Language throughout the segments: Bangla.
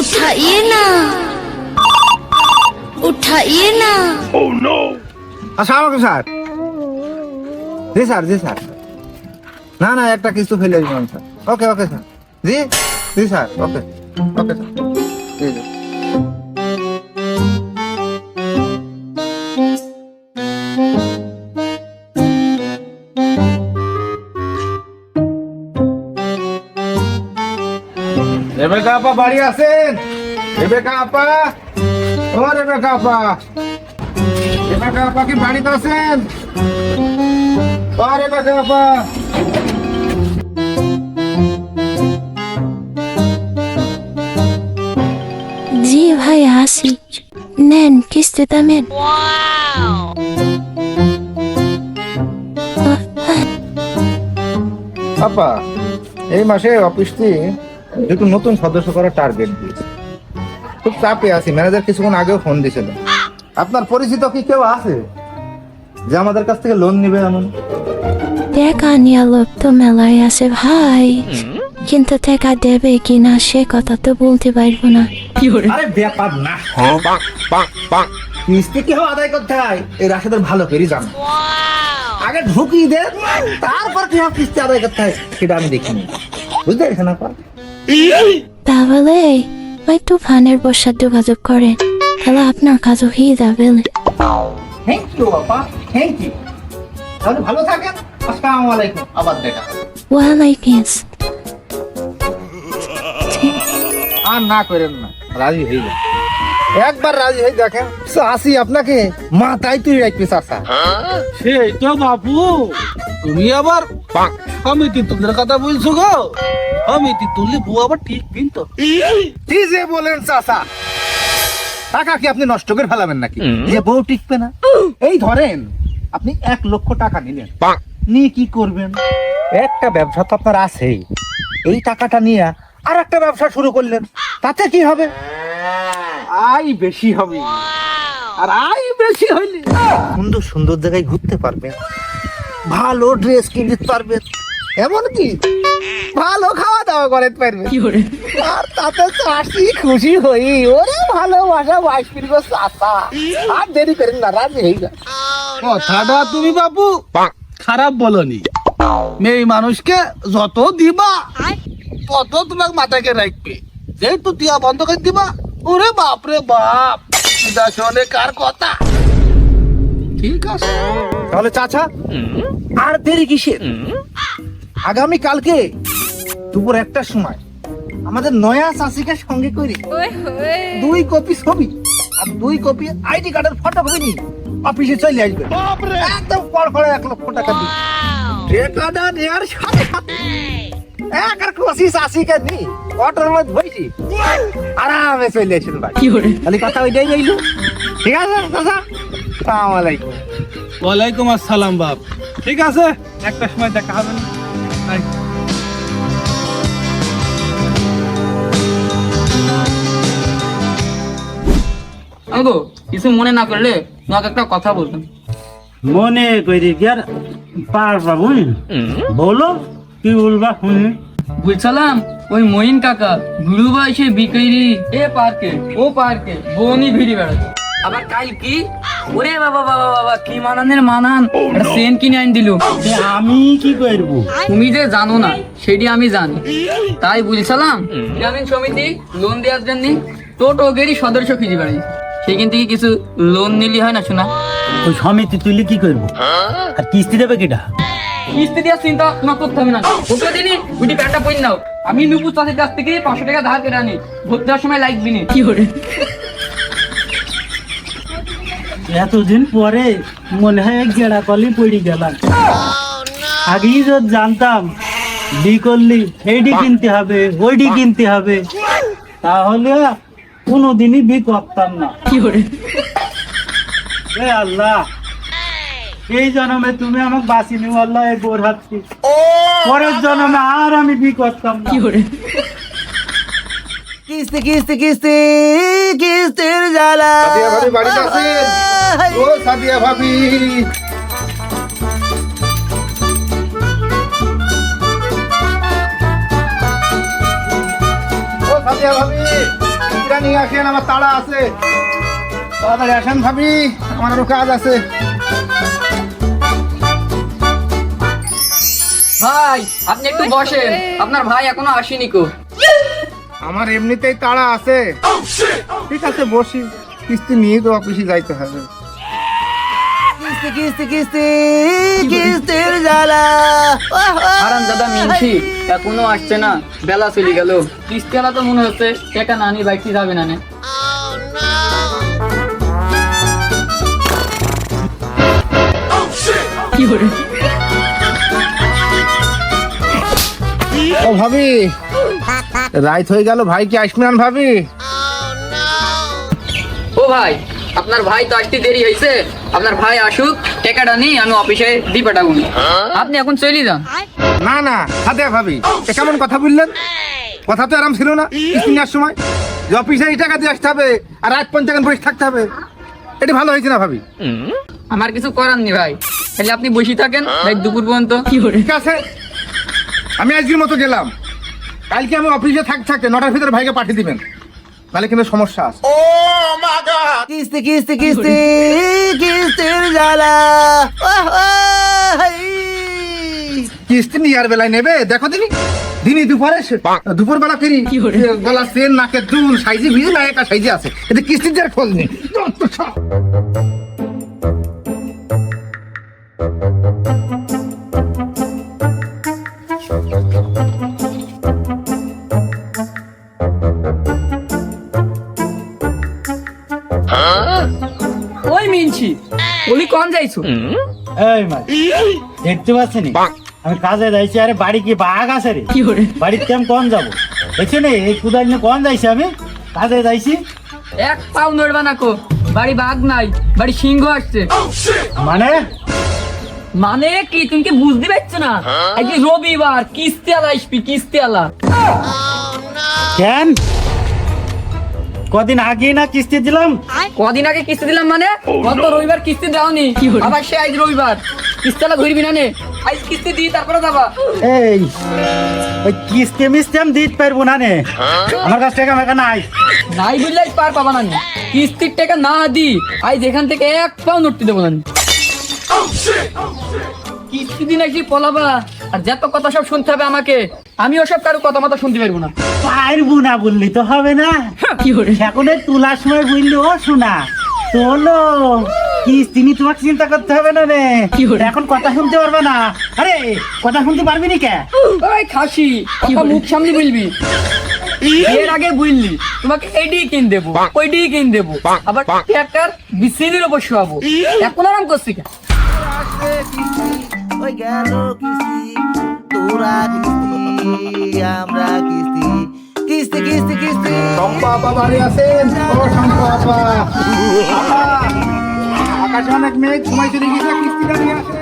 उठाइए ना उठाइए ना আসসালামু আলাইকুম স্যার জি স্যার জি স্যার না না একটা কিছু ফেলে দিলাম স্যার ওকে ওকে স্যার জি জি স্যার ওকে ওকে স্যার জি জি রেবেকা আপা বাড়ি আছেন? রেবেকা আপা ও রেবেকা আপা রেবেকা আপা কি বাড়িতে আছেন? ও রেবেকা আপা জি ভাই আসি। নেন কিস্তি দামেন আপা এই মাসে অফিসটি দুটো নতুন সদস্য করার টার্গেট দিয়েছে খুব চাপে আছি। ম্যানেজার কিছুক্ষণ আগেও ফোন দিয়েছিল আপনার পরিচিত কি কেউ আছে? যে আমাদের কাছ থেকে লোন নিবে এমন? টাকা নিয়ে লোক তো মেলায় আছে ভাই। কিন্তু টাকা দেবে কিনা সে কথা তো বলতে পারব না। আরে ব্যাপার না। কিস্তি কি আদায় করতে হয়। এই রাশেদের ভালো করেই জানো। আগে ঢুকিয়ে দে তারপর কি হবে কিস্তি আদায় করতে হয় সেটা আমি দেখিনি। বুঝতে পারছেন আপা তাহলে ওই তুফানের বসার যোগাযোগ করেন। তাহলে আপনার কাজও হয়ে যাবে। থ্যাংক ইউ আপা থ্যাংক ইউ তাহলে ভালো থাকেন। আসসালামু আলাইকুম। আবার দেখা। ওয়ালাইকুম আর না করেন না। রাজি হয়ে যান। একবার রাজি হয়ে দেখেন আসি আপনাকে মাথায় তুই রাখবি চাষা। সেই তো বাপু তুমি আবার সমিতি তুলের কথা বলছো গো? সমিতি তুললে বউ আবার ঠিক কিন্তু কি যে বলেন চাষা টাকা কি আপনি নষ্ট করে ফেলাবেন নাকি? যে বউ টিকবে না। এই ধরেন আপনি এক লক্ষ টাকা নিলেন। নিয়ে কি করবেন? একটা ব্যবসা তো আপনার আছেই। এই টাকাটা নিয়ে আর একটা ব্যবসা শুরু করলেন। তাতে কি হবে? আয় বেশি হবে। আর আয় বেশি হইলে। সুন্দর সুন্দর জায়গায় ঘুরতে পারবেন। ভালো ড্রেস কিনতে পারবেন। এমনকি ভালো খাওয়া দাওয়া করতে পারবেন আর তাতে চাষি খুশি হই। ওরে ভালোবাসা বাসপির গো চাষা। আর দেরি করেন না রাজি হয়ে যা কথাটা তুমি বাপু খারাপ বলনি। মেয়ে মানুষকে যত দিবা তত তোমাকে মাথাকে রাখবে। যেহেতু দিয়া বন্ধ করে দিবা ওরে বাপ রে বাপ শোনে কার কথা? ঠিক আছে। তাহলে চাচা আর দেরি কিসের? আগামী কালকে দুপুর একটার সময় আমাদের নয়া চাষিকে সঙ্গে করি দুই কপি ছবি আর দুই কপি আইডি কার্ডের ফটো কপি নি অফিসে চলে আসবে। একদম কড়কড়ে এক লক্ষ টাকা দিই টাকাটা নেওয়ার সাথে সাথে এক আর চাষিকে অটোর মধ্যে বসি আরামে চলে আসুন ভাই। খালি কথা ওইটাই রইল। ঠিক আছে সালাম ওয়ালাইকুম আসসালাম বাপ। ঠিক আছে একটা সময় দেখা হবে না। আয়। আগো কিছু মনে না করলে তোমাকে একটা কথা বলতাম মনে করি কি আর? পারবা বুঝলি বলো কি বলবা শুনি বুঝছিলাম ওই মইন কাকা গুরু বয়সে বিকেরি এ পার্কে ও পার্কে বনি ভিড়ি বেড়াচ্ছে। আবার কাল কি? ওরে বাবা বাবা বাবা কি মানানের মানান? একটা সেন কিনে আইন দিল। আমি কি করব? তুমি যে জানো না সেটি আমি জানি। তাই বলছিলাম গ্রামীণ সমিতি লোন দেওয়ার জন্য টোটো গেরি সদস্য খুঁজে বেড়াই। সেখান থেকে কিছু লোন নিলি হয় না শোনা? ওই সমিতি তুলি কি করব? আর কিস্তি দেবে কিটা? কিস্তি দেওয়ার চিন্তা তোমার করতে হবে না। ওকে দিনই উঠি প্যান্টটা পরি নাও। আমি নুপুর চাষের কাছ থেকে পাঁচশো টাকা ধার করে আনি। ভর্তি দেওয়ার সময় লাগবি না কি করে? এতদিন পরে মনে হয় এক গেড়া কলি পড়ি গেলাম। আগেই যদি জানতাম বি করলি এইডি কিনতে হবে ওইডি কিনতে হবে। তাহলে কোনোদিনই বি করতাম না। কি করে? এ আল্লাহ এই জন্মে তুমি আমাকে বাঁচিনি আল্লাহ এই বোর হাত পরের জন্মে আর আমি বি করতাম না। কি করে? কিস্তি কিস্তি কিস্তি কিস্তির জ্বালা। সাদিয়া ভাবি বাড়িতে আছেন? ও সাদিয়া ভাবি। ও সাদিয়া ভাবি নিয়ে আসেন আমার তাড়া আছে। তাড়াতাড়ি আসেন ভাবি আমার আরও কাজ আছে। ভাই আপনি একটু বসেন। আপনার ভাই এখনও আসেনি কো। আমার এমনিতেই তাড়া আছে। ঠিক আছে বসি। কিস্তি নিয়ে তো অফিসে যাইতে হবে। কিস্তি কিস্তি কিস্তি কিস্তির জ্বালা। আরাম দাদা মিনছি এখনও আসছে না। বেলা চলে গেল। কিস্তিওয়ালা তো মনে হচ্ছে টাকা নানি বাইকটি যাবে না নে। ও ভাবি রাইত হয়ে গেল ভাই কি আসবে না ভাবি? ও ভাই আপনার ভাই তো আসতে দেরি হয়েছে। আপনার ভাই আসুক টাকাটা নিয়ে আমি অফিসে দিয়ে পাঠাবো আপনি এখন চলে যান। না না সাথে ভাবি। এ কেমন কথা বললেন? কথা তো আরাম ছিল না নেওয়ার সময়। যে অফিসে এই টাকা দিয়ে আসতে হবে আর রাত পঞ্চায়েত বসে থাকতে হবে। এটা ভালো হয়েছে না ভাবি? আমার কিছু করার নেই ভাই। তাহলে আপনি বসে থাকেন ভাই দুপুর পর্যন্ত। ঠিক আছে আমি আজকের মতো গেলাম। কালকে আমি অফিসে থাক থাকতে নটার ভিতরে ভাইকে পাঠিয়ে দিবেন। তাহলে কিন্তু সমস্যা আছে। ও মা গড! কিস্তি কিস্তি কিস্তি কিস্তির জ্বালা। কিস্তি নিয়ার বেলায় নেবে? দেখো দিনি দিনই দুপুরে দুপুর বেলা ফিরি গলা সেন নাকে দুল সাইজে ভিজে না একা সাইজে আছে। এটা কিস্তির যার খোঁজ নেই। বলি কম যাইছো? এই মা দেখতে পাচ্ছেন? আমি কাজে যাইছি আরে বাড়ি কি বাঘ আছে রে? বাড়িতে আমি কোন যাব? দেখছি নি এই কুদাল নিয়ে কোন যাইছি আমি? কাজে যাইছি। এক পাও নড়বা না কো বাড়ি বাঘ নাই বাড়ি সিংহ আসছে। মানে? মানে কি তুমি কি বুঝতে পারছ না? আজকে রবিবার কিস্তি আলা আসবি কিস্তি আলা। কেন? কদিন আগে না কিস্তি দিলাম? কদিন আগে কিস্তি দিলাম মানে? গত রবিবার কিস্তি দাওনি। আবার সে আজ রবিবার। কিস্তি আলা ঘুরবি না নে? আজ কিস্তি দিই তারপরে যাবা। এই ওই কিস্তি মিস্তি আমি দিতে পারব না নে। আমার কাছ থেকে আমার নাই। নাই বুঝলে পার পাবা না নে। কিস্তির টাকা না দি আজ এখান থেকে এক পাও নড়তে দেবো না নে। কিস্তি দিন আসি পলাবা। আর যত কথা সব শুনতে হবে আমাকে আমি ওসব কারও কথা মতো শুনতে পারব না। পারব না বললি তো হবে না। কি করে? এখন তোলার সময় বললি ও শোনা তোলো নিয়ে তোমাকে চিন্তা করতে হবে না রে। এখন কথা শুনতে পারবে না। আরে কথা শুনতে পারবি নি কে? ওই খাসি কথা মুখ সামনে বলবি। এর আগে বুঝলি তোমাকে এডি কিন দেবো ওইডি কিন দেবো। আবার ট্রাক্টর বিসিডির উপর শোয়াবো। এখন আরাম করছি কেন ওই গেল কিস্তি তোরা কিস্তি আমরা কিস্তি কিস্তি কিস্তি কিস্তি শম্পা আপা বাড়ি আছেন ও শম্পা বাবা আকাশে অনেক মেঘ সময় চলে গেছে কিস্তিটা নিয়ে আসেন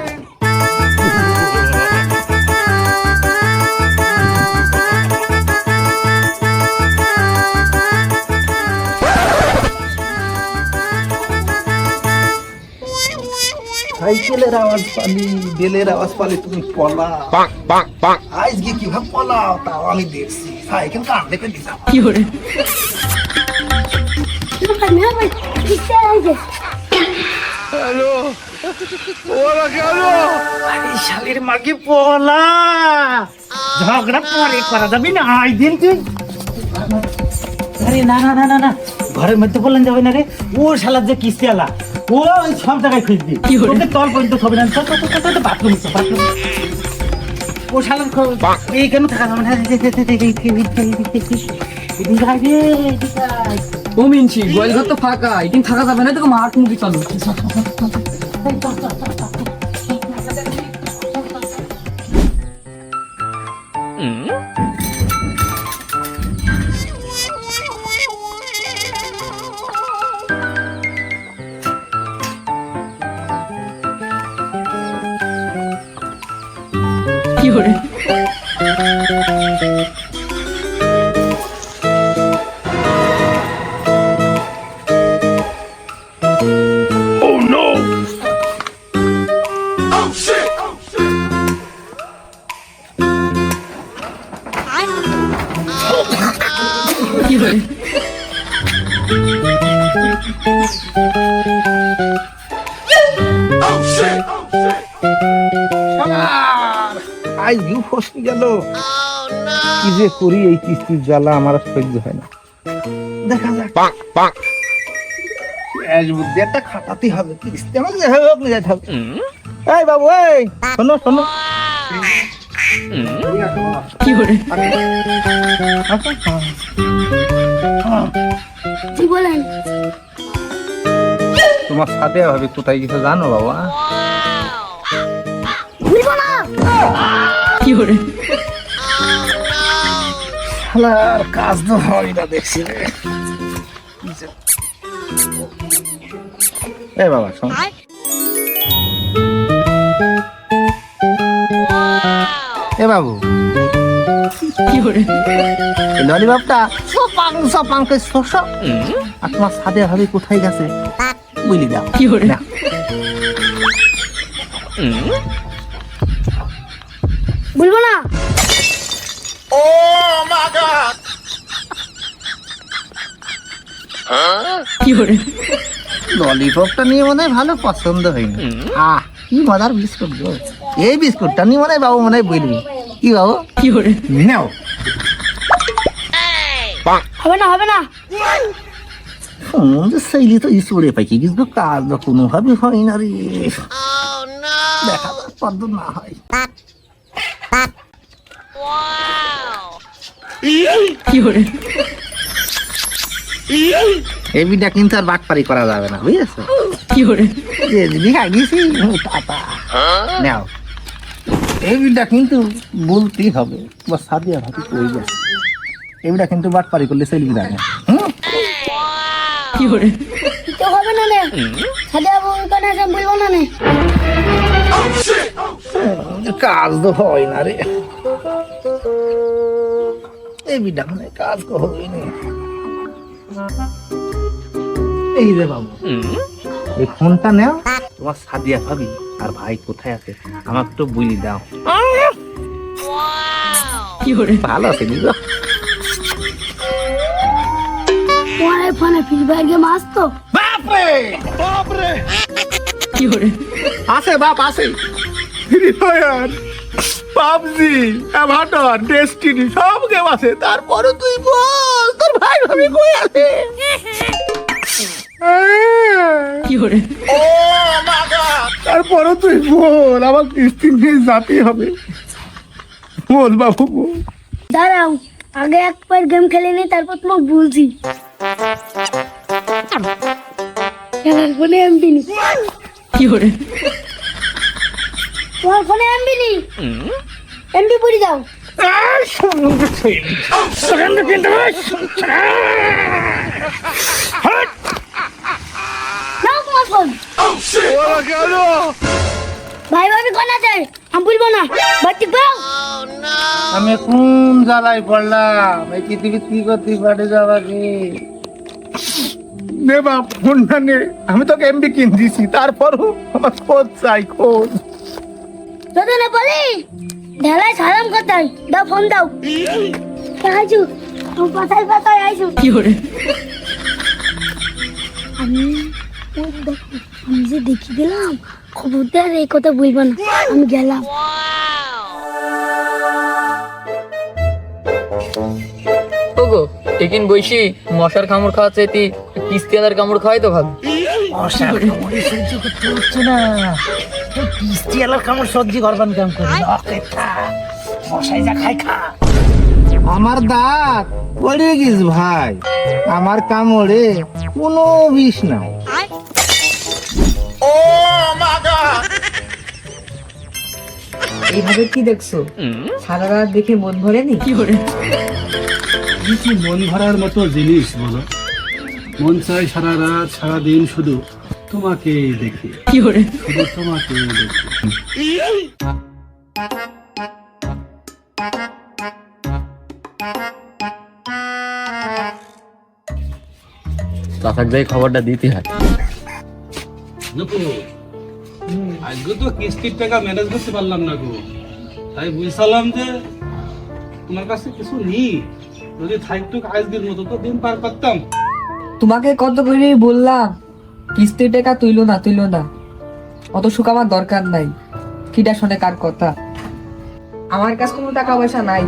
সাইকেলের আওয়াজ পালি বেলের আওয়াজ পালি তুমি পলা আজকে কীভাবে পলাও তাও আমি দেখছি। সাইকেল কান দেখে দিলাম আরে শালির মাকে পলা? ঝগড়া পরে করা যাবে না আই দিন তুই। আরে না না না না না। ঘরের মধ্যে বললেন যাবে না রে। ও শালার যে কিস্তি আলা। ও ওই সব জায়গায় খুঁজবি ওকে তল পর্যন্ত হবে না চল, বাথরুম বাথরুম ও শালার খ- এই কেন থাকা যাবে না এদিকে আয় রে, ও মিনছি গোয়াল ঘর তো ফাঁকা এখানে থাকা যাবে না তোকে মার মুখে চলো 有人。যে করি এই কিস্তির জ্বালা আমার সহ্য হয় না। দেখা যাক। আজ বুদ্ধি একটা খাটাতে হবে কিস্তি আমাকে যে হোক নিয়ে যেতে হবে। এই বাবু এই শোনো শোনো। কি বলেন? তোমার সাথে হবে কোথায় কিছু জানো বাবা? কি না শালার কাজ তো হয় না দেখছি রে। এ বাবা শোন। এ বাবু। ললিপপটা সপাং সপাং করে শোষ আর তোমার সাদে হবে কোথায় গেছে? বুঝলি দাও। না। বলব না? ললিপপটা নিয়ে মনে হয় ভালো পছন্দ হয়নি। আহ কি মজার বিস্কুট গো। এই বিস্কুটটা নিয়ে মনে হয় বাবু মনে হয় বলবি। কি বাবু? নাও। হবে না হবে না। আমাদের শৈলী তো ঈশ্বরে পাইছি কিন্তু কাজ কোনোভাবে হয় না রে। দেখা যাক কত না হয়। এবিটা কিন্তু আর বাটপারি করা যাবে না বুঝেছ? যে জিনিস আগিয়েছি নাও। এবিটা কিন্তু বলতেই হবে বা সাদিয়া ভাবি কই গেছে? এবিটা কিন্তু বাটপারি করলে সেলবি যাবে হুম? তো হবে না নে। সাদা বউ কানে আছে বলব না নে। কাজ তো হয় না রে। এই বিটা মানে কাজ তো এই রে বাবু। এই ফোনটা নেও। তোমার সাদিয়া ভাবি আর ভাই কোথায় আছে? আমাকে তো বলি দাও। ভালো আছে তোমার এই ফোনে ফ্রি ফায়ার গেম আসতো। আছে বাপ আছে Free Fire PUBG Avatar Destiny সব গেম আছে। তারপরে তুই বল তোর ভাই ভাবি কই আছে? তারপরে তুই বল আমার কিস্তি নিয়ে যেতে হবে। বল বাবু দাঁড়াও আগে একবার গেম খেলে নি তারপর তোমাকে বলছি। খেলার ফোনে এমবি নি তোমার ফোনে এমবি নি এমবি ভাই ভাবি কোন আছে? আমি বলব না। বাড়ি পাও আমি কোন জ্বালায় পড়লাম? এই পৃথিবী কি করতে পারে যাবা কি? নে বাপ ফোনটা নে। আমি তোকে এমবি কিন দিছি তারপরও আমার খোঁজ চাই খোঁজ। যদি না বলি? ঢেলায় সালাম কোথায় দাও ফোন দাও। আইছু তুমি পাতায় পাতায় আইছু আমি আমি যে দেখি দিলাম খবরদার এই কথা বলব না। আমি গেলাম। ওগো একিন বইসি মশার কামড় খাওয়াচ্ছে তুই কিস্তি আদার কামড় খাওয়াই তো ভাবি মশার কামড়ে সহ্য করতে হচ্ছে না। এই কিস্তি কামড় সহ্য করবেন কেমন করে? মশাই যা খাই খা। আমার দাঁত পড়ে গেছ ভাই। আমার কামড়ে কোনো বিষ নাই। এইভাবে কি দেখছ? সারা রাত দেখে মন ভরেনি কি কি মন ভরার মতো জিনিস বলো? মন চাই সারা রাত সারা দিন শুধু তোমাকে দেখি। শুধু তোমাকে দেখি। চাচাক যাই খবরটা দিতে হয়। আজকে তো কিস্তির টাকা ম্যানেজ করতে পারলাম না গো। তাই বুঝলাম যে তোমার কাছে কিছু নেই। যদি থাকতো আজকের মতো তো দিন পার করতাম। তোমাকে কত করে বললাম কিস্তির টাকা তুইলো না তুইলো না। অত সুখ আমার দরকার নাই। কিটা শোনে কার কথা? আমার কাছে কোনো টাকা পয়সা নাই।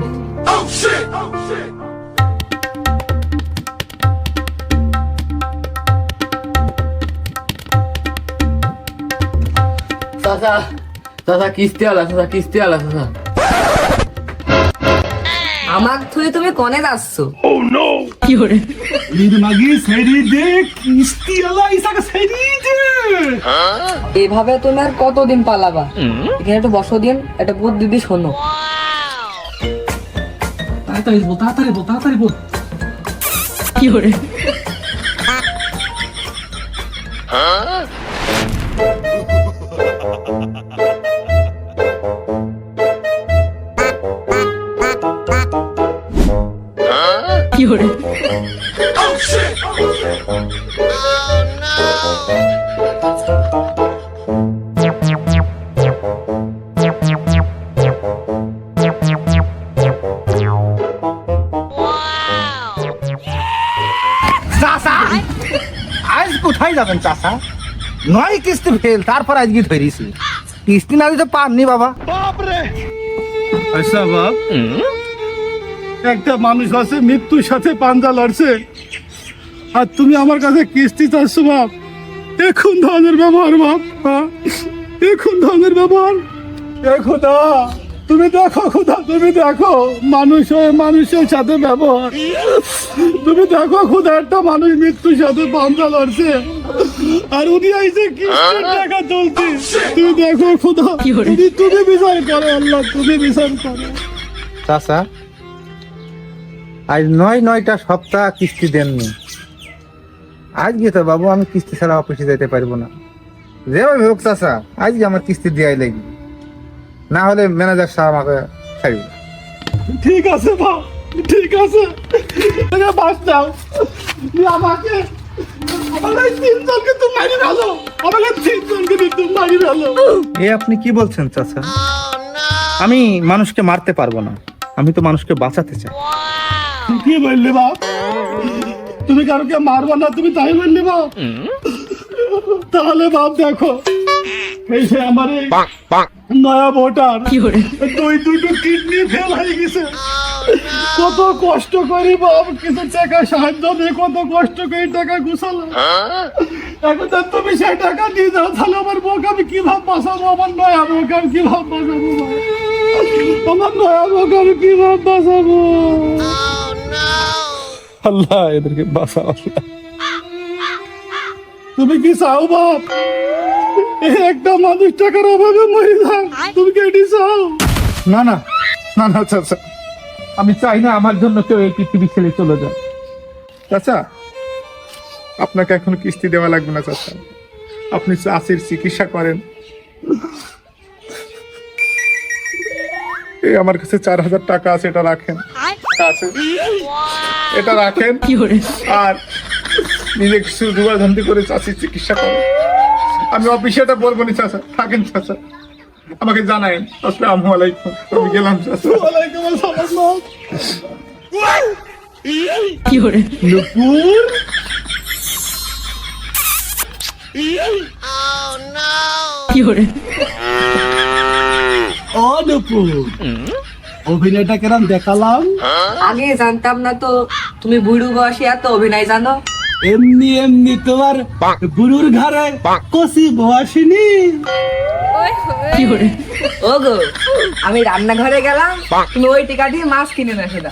চাচা চাচা, কিস্তি আলা, চাচা, কিস্তি আলা, চাচা। আমার থুয়ে তুমি কনে যাচ্ছ? নির্মাগি সেরি দে কিস্তি আলা ইসাকে সেরি দে। এভাবে তুমি আর কতদিন পালাবা? এখানে একটু বসো দিন একটা বুধ দিদি শোনো। তাড়াতাড়ি বল তাড়াতাড়ি বল তাড়াতাড়ি বল। চাচা যাবেন চাচা নয় কিস্তি ফেল তারপর আজকে ধরিছি। কিস্তি না দিতে পারনি বাবা। আচ্ছা বাপ। একটা মানুষ আছে মৃত্যুর সাথে পাঞ্জা লড়ছে। আর তুমি আমার কাছে কিস্তি চাচ্ছ বাপ। এখন ধরনের ব্যবহার বাপ। হ্যাঁ? এখন ধরনের ব্যবহার। এ খোদা! তুমি দেখো খোদা তুমি দেখো। মানুষ হয়ে মানুষের সাথে ব্যবহার। তুমি দেখো খোদা একটা মানুষ মৃত্যুর সাথে পাঞ্জা লড়ছে। আর উনি আইসে কি টাকা তুলছে? তুমি দেখো খোদা তুমি তুমি বিচার করো আল্লাহ তুমি বিচার করো। চাচা আজ নয় নয়টা সপ্তাহ কিস্তি দেননি। আজকে তো বাবু আমি কিস্তি ছাড়া অফিসে যেতে পারব না। যেভাবে হোক চাচা আজকে আমার কিস্তি দেওয়াই লাগবে। না হলে ম্যানেজার সাহেব আমাকে ছাড়বে ঠিক আছে বা ঠিক আছে। তুমি বাস দাও তুমি আমাকে এ আপনি কি বলছেন চাচা? আমি মানুষকে মারতে পারব না। আমি তো মানুষকে বাঁচাতে চাই। কি বললি বাপ তুমি কারোকে মারবা না তুমি তাই বললি বাপ তাহলে বাপ দেখো। এই যে আমার এই নয়া ভোটার দুই দুটো কিডনি ফেল হয়ে গেছে। কত কষ্ট করি বাপ কিছু টাকা সাহায্য দিয়ে কত কষ্ট করে টাকা গুছালো এখন তো তুমি সেই টাকা দিয়ে দাও তাহলে আমার বউকে আমি কীভাবে বাঁচাবো? আমার নয়া বউকে আমি কীভাবে বাঁচাবো? আমার নয়া বউকে আমি কীভাবে বাঁচাবো? আল্লাহ এদেরকে বাঁচাও। আল্লাহ তুমি কি চাও বাপ? একটা মানুষ টাকার অভাবে মরে যায়। তুমি কি এটি চাও? না না না না চাচা। আমি চাই না আমার জন্য কেউ এই পৃথিবী ছেড়ে চলে যায়। চাচা আপনাকে এখন কিস্তি দেওয়া লাগবে না চাচা। আপনি চাষির চিকিৎসা করেন। এই আমার কাছে চার হাজার টাকা আছে এটা রাখেন। এটা রাখেন। আর নিজে কিছু যুগাধন্তি করে চাষির চিকিৎসা করেন। আমি অফিসে এটা বলব না চাচা থাকেন চাচা আমাকে জানায়েন আসসালামু আলাইকুম। আমি গেলাম চাচা ওয়ালাইকুম আসসালাম। নুপুর? ও নুপুর। অভিনয়টা কেরাম দেখালাম। আগে জানতাম না তো তুমি বুড়ো বয়সে এত অভিনয় জানো। এমনি এমনি তোমার গুরুর ঘরে কষি বসিনি ও গো আমি রান্নাঘরে গেলাম তুমি ওই টিকা দিয়ে মাছ কিনে না সেটা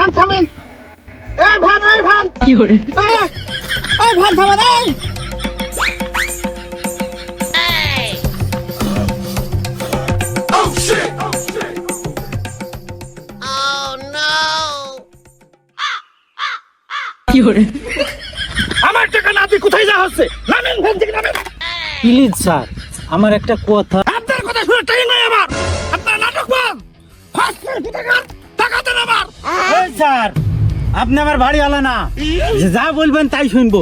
ভান থামেন এই ভান এই ভান। কি করে? এই ভান থামেন এই আমার টাকা না কোথায় যা হচ্ছে? স্যার আমার একটা কথা স্যার আপনি আমার বাড়ি আলা না। যা বলবেন তাই শুনব।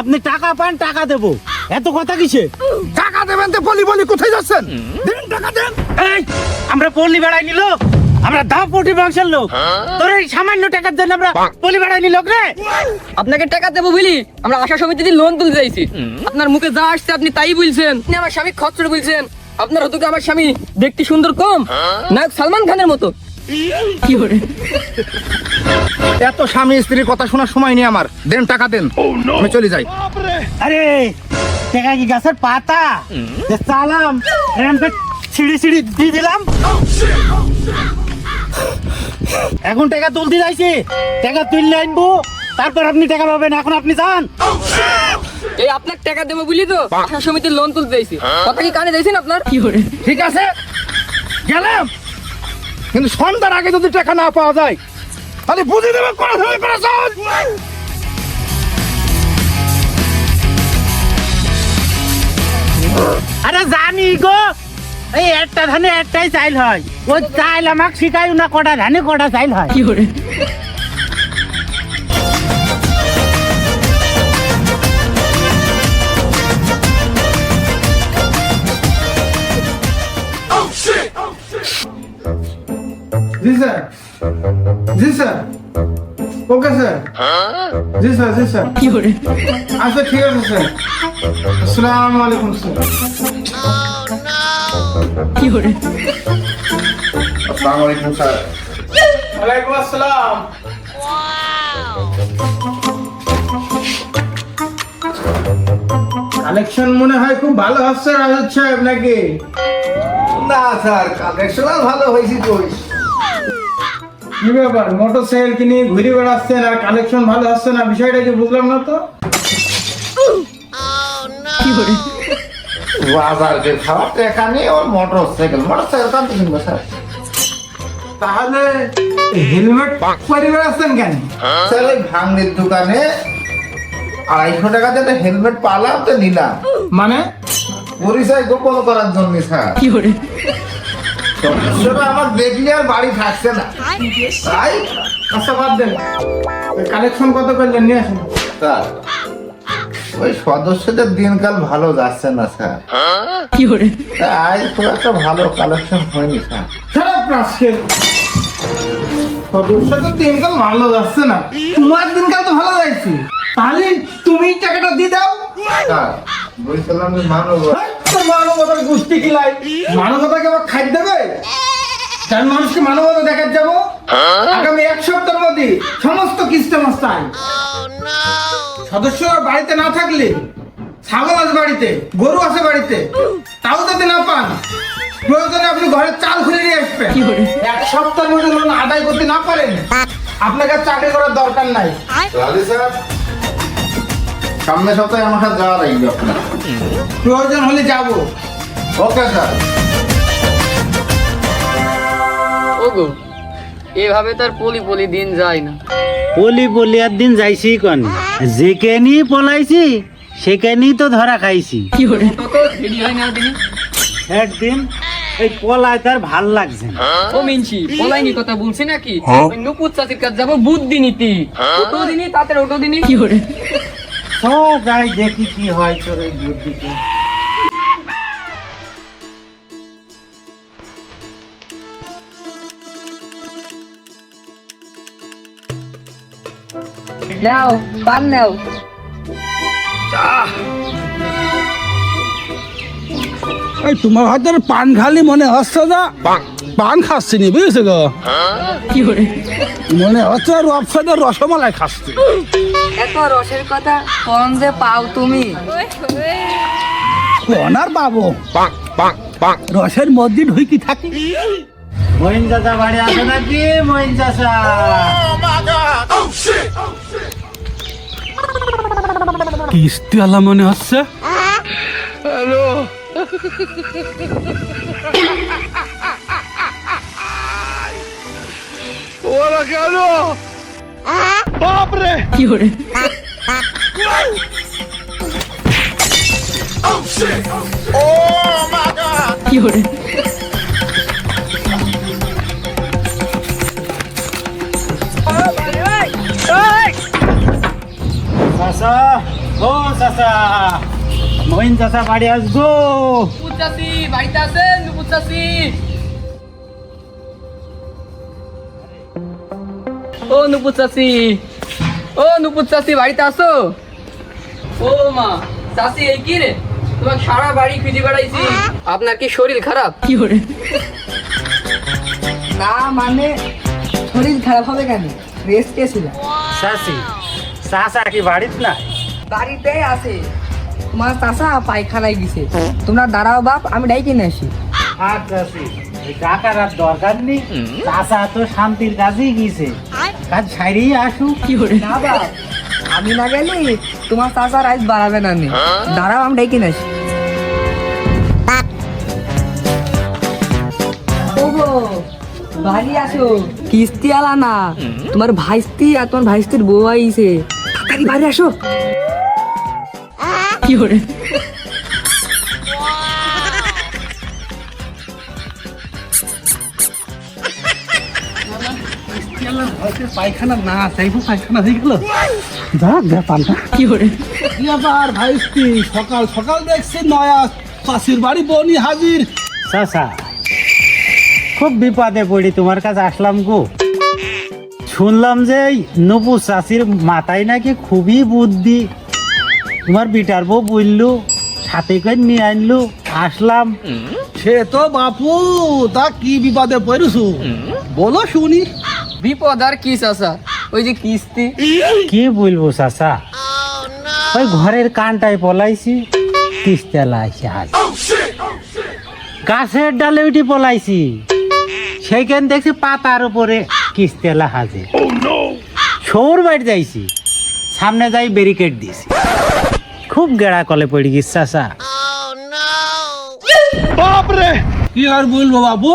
আপনি টাকা পান টাকা দেবো। এত কথা কিসে? টাকা দেবেন তো বলি বলি কোথায় যাচ্ছেন? দেন টাকা দেন। এই আমরা পল্লী বেড়াইনি লোক। আমরা দাম পটি বংশের লোক। তোর এই সামান্য টাকার জন্য আমরা পল্লী বেড়াইনি লোক রে। আপনাকে টাকা দেবো বলি আমরা আশা সমিতিতে লোন তুলতে চাইছি। আপনার মুখে যা আসছে আপনি তাই বলছেন। আপনি আমার স্বামী খরচ বলছেন। আপনার হতো আমার স্বামী দেখতে সুন্দর কম। নায়ক সালমান খানের মতো। এত স্বামী স্ত্রীর কথা শোনার সময় নেই আমার। দেন টাকা দেন। আমি চলে যাই। আরে টাকা কি গাছের পাতা? চালাম ছিঁড়ি ছিঁড়ি দিয়ে দিলাম। এখন টাকা তুলতে যাইছি। টাকা তুললে আনব। তারপর আপনি টাকা পাবেন। এখন আপনি যান। এই আপনার টাকা দেবো বলি তো? সমিতির লোন তুলতে চাইছি কথা কি কানে দিয়েছেন আপনার? কি করে ঠিক আছে। গেলাম। কিন্তু সন্ধ্যার আগে যদি টাকা না পাওয়া যায় তাহলে বুঝে দেবে কোন আরে জানি গো এই একটা ধানে একটাই চাইল হয়। ওই চাইল আমাকে শিখাই না কটা ধানে কটা চাইল হয়। জি স্যার। জি স্যার। Okay sir. জি স্যার জি স্যার। কি করে? আচ্ছা ঠিক আছে স্যার। আসসালামু আলাইকুম স্যার। কি করে? আসসালামু আলাইকুম স্যার। ওয়ালাইকুম আসসালাম। কালেকশন মনে হয় খুব ভালো হচ্ছে রাজত সাহেব নাকি? না স্যার কালেকশন ভালো হয়েছে কই কি ব্যাপার? মোটর সাইকেল কিনে ঘুরে বেড়াচ্ছেন আর কালেকশন ভালো হচ্ছে না? বিষয়টা কি বুঝলাম না তো? বাজার যে খাওয়ার টাকা নেই ওর মোটর সাইকেল। কান কিনবো স্যার? তাহলে হেলমেট পরে বেড়াচ্ছেন কেন? স্যার ওই ভাঙড়ির দোকানে আড়াইশো টাকা দিয়ে হেলমেট পালাম তো নিলাম। মানে? পরিচয় গোপন করার জন্য স্যার। কি করে সদস্যরা আমার দেখলে আর বাড়ি থাকছে না। তাই আচ্ছা বাদ দেন। কালেকশন কত করলেন? নিয়ে আসুন। স্যার ওই সদস্যদের দিনকাল ভালো যাচ্ছে না স্যার। কি করে? তাই খুব একটা ভালো কালেকশন হয়নি স্যার। খারাপ রাজকে সদস্য দিনকাল ভালো যাচ্ছে না। তোমার দিনকাল তো ভালো যাচ্ছে। তাহলে তুমি টাকাটা দিয়ে দাও। স্যার বলছিলাম যে মানব হ্যাঁ, মানবতার গোষ্ঠী কিলাই মানবতাকে আবার খাই দেবে? চার মানুষকে মানবতা দেখার যাব? আগামী এক সপ্তাহের মধ্যে সমস্ত কিস্তে মাস্তায় সদস্যরা বাড়িতে না থাকলে ছাগল আছে বাড়িতে গরু আছে বাড়িতে তাও যদি না পান প্রয়োজনে আপনি ঘরের চাল খুলে নিয়ে আসবেন? এক সপ্তাহের মধ্যে লোন আদায় করতে না পারেন আপনাকে আর চাকরি করার দরকার নাই। স্যার সামনের সপ্তাহে আমার সাথে যাওয়া লাগবে আপনার। প্রয়োজন হলে যাব। Okay sir. ওগো এভাবে তার পলি পলি দিন যায় না। পলি পলি আর দিন যাইছি কন? যেখানি পলাইছি সেখানেই তো ধরা খাইছি। হয় একদিন এই পলায় তার ভালো লাগছে না। ও মিনছি পলাইনি কথা বলছি নাকি? ওই নুপুর চাষির কাছে যাব বুদ্ধি নীতি। ওটো দিনই তাতে ওটো দিনই। কি করে তো যাই দেখি কি হয় তোর এই বুদ্ধিতে নাও পান নাও। এই তোমার হাতের পান খালি মনে হচ্ছে না পান খাচ্ছি নি বুঝেছ গো? কি করে? মনে হচ্ছে রসমালাই খাচ্ছে। এত রসের কথা কোন যে পাও তুমি? ওনার বাবু রসের মধ্যে ঢুকি থাকি। মহিন চাচা বাড়ি আছে নাকি? মহিন চাচা? কিস্তি আলা মনে হচ্ছে? বাপ রে কি হরে কি হরে চাচা ও চাচা মহিন চাচা বাড়ি আসব চাচি বাড়িতে আছেন চাচি ও নুপুর চাষি ও নুপুর চাষি বাড়িতে আসো ও মা চাষি এই কি রে? তোমাকে সারা বাড়ি খুঁজে বেড়াইছি। আপনার কি শরীর খারাপ? কি করে? না মানে শরীর খারাপ হবে কেন? রেস্ট গেছিলাম চাচি চাচা কি বাড়িত না বাড়িতে আছে। তোমার চাষা পায়খানায় গেছে। তোমরা দাঁড়াও বাপ আমি ডাইকে নিয়ে আসি। আর চাচি এই টাকার আর দরকার নেই। চাচা তো শান্তির কাজেই গিয়েছে কাজ ছাড়িয়ে আসুক। কি করে? না বাপ আমি না গেলে তোমার চাষা রাইস বাড়াবে না নে। দাঁড়াও আমি বাড়ি আসো। কিস্তি আলা না। তোমার ভাইস্তি আর তোমার ভাইস্তির বউ আইছে। তাড়াতাড়ি বাড়ি আসো। কি করে? হয়ে সকাল সকাল দেখছি নয়া বাড়ি হাজির খুব বিপদে পড়ি তোমার কাছে আসলাম গো শুনলাম যে নবু চাষির মাথায় নাকি খুবই বুদ্ধি তোমার বিটার বউ বললু সাথে করে নিয়ে আনলু আসলাম সে তো বাপু তা কি বিপদে পড়েছু বলো শুনি বিপদ আর কি চাষা ওই যে কিস্তি। কি বলব চাচা? ওই ঘরের কানটায় পলাইছি তিস্তেলা আইসি হাজ গাছের ডালে উঠি পলাইছি সেইখান দেখছি পাতার উপরে কিস্তেলা হাজে সৌর বাড়ি যাইছি সামনে যাই ব্যারিকেড দিছি খুব গেড়া কলে পড়ে গেছে চাচা। বাপরে! কি আর বলব বাবু?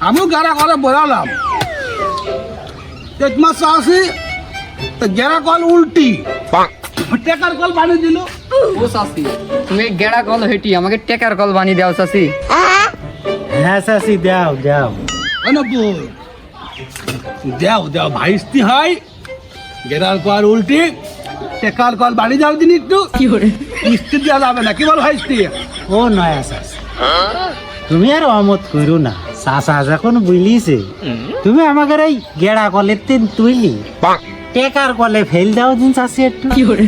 আমিও গাড়া করে বেড়ালাম মাস তো গেরা কল উল্টি। টেকার কল বানিয়ে দিল। ও চাষি তুমি গেড়া কল হেঁটি আমাকে টেকার কল বানিয়ে দাও চাষি হ্যাঁ চাচি দাও দাও। অনবু দেও দেও ভাইস্তি হয় গেরার কল উল্টি টেকার কল বানিয়ে যাও দিন একটু। কি করে? কিস্তি দেওয়া যাবে না কি বল ভাইস্তি? ও নয়া চাচি তুমি আর অমত করো না। চাচা যখন বুঝলিছে তুমি আমাকে এই গেড়া কলের তিন তুইলি। টেকার কলে ফেল দাও দিন চাষি একটু। কি করে